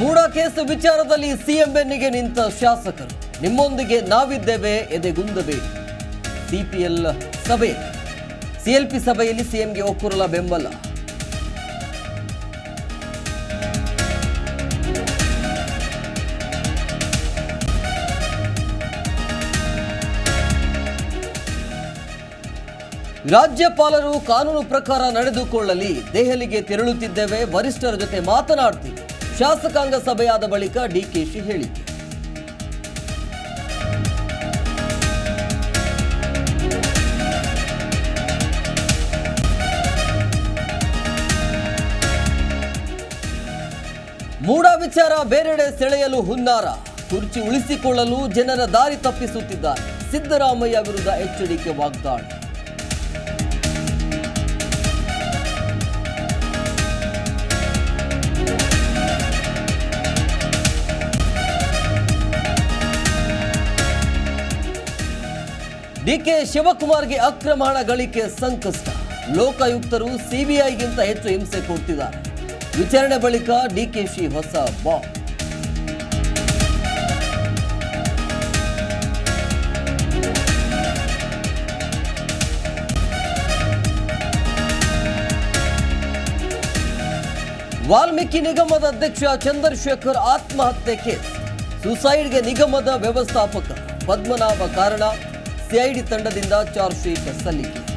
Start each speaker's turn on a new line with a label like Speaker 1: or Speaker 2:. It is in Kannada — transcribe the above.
Speaker 1: ಮೂಡ ಕೇಸು ವಿಚಾರದಲ್ಲಿ ಸಿಎಂ ಬೆನ್ನಿಗೆ ನಿಂತ ಶಾಸಕರು. ನಿಮ್ಮೊಂದಿಗೆ ನಾವಿದ್ದೇವೆ ಎದೆಗುಂದಬೇಡಿ ಸಿಪಿಎಲ್ ಸಭೆ. ಸಿಎಲ್ಪಿ ಸಭೆಯಲ್ಲಿ ಸಿಎಂಗೆ ಒಕ್ಕೂರಲ ಬೆಂಬಲ. ರಾಜ್ಯಪಾಲರು ಕಾನೂನು ಪ್ರಕಾರ ನಡೆದುಕೊಳ್ಳಲಿ. ದೆಹಲಿಗೆ ತೆರಳುತ್ತಿದ್ದೇವೆ, ವರಿಷ್ಠರ ಜೊತೆ ಮಾತನಾಡ್ತೀವಿ. ಶಾಸಕಾಂಗ ಸಭೆಯಾದ ಬಳಿಕ ಡಿಕೆಶಿ ಹೇಳಿಕೆ ಮೂಡ ವಿಚಾರ ಬೇರೆಡೆ ಸೆಳೆಯಲು ಹುನ್ನಾರ. ಕುರ್ಚಿ ಉಳಿಸಿಕೊಳ್ಳಲು ಜನರ ದಾರಿ ತಪ್ಪಿಸುತ್ತಿದ್ದಾರೆ. ಸಿದ್ದರಾಮಯ್ಯ ವಿರುದ್ಧ ಎಚ್ಚರಿಕೆ ವಾಗ್ದಾಳಿ. ಡಿಕೆ ಶಿವಕುಮಾರ್ಗೆ ಅಕ್ರಮ ಹಣ ಗಳಿಕೆ ಸಂಕಷ್ಟ. ಲೋಕಾಯುಕ್ತರು ಸಿಬಿಐಗಿಂತ ಹೆಚ್ಚು ಹಿಂಸೆ ಕೊಡ್ತಿದ್ದಾರೆ. ವಿಚಾರಣೆ ಬಳಿಕ ಡಿಕೆಶಿ ಹೊಸ ಬಾಂಬ್. ವಾಲ್ಮೀಕಿ ನಿಗಮದ ಅಧ್ಯಕ್ಷ ಚಂದ್ರಶೇಖರ್ ಆತ್ಮಹತ್ಯೆ ಕೇಸ್. ಸುಸೈಡ್ಗೆ ನಿಗಮದ ವ್ಯವಸ್ಥಾಪಕ ಪದ್ಮನಾಭ ಕಾರಣ. ಸಿಐಡಿ ತಂಡದಿಂದ ಚಾರ್ಜ್ ಶೀಟ್ ಸಲ್ಲಿಕೆ.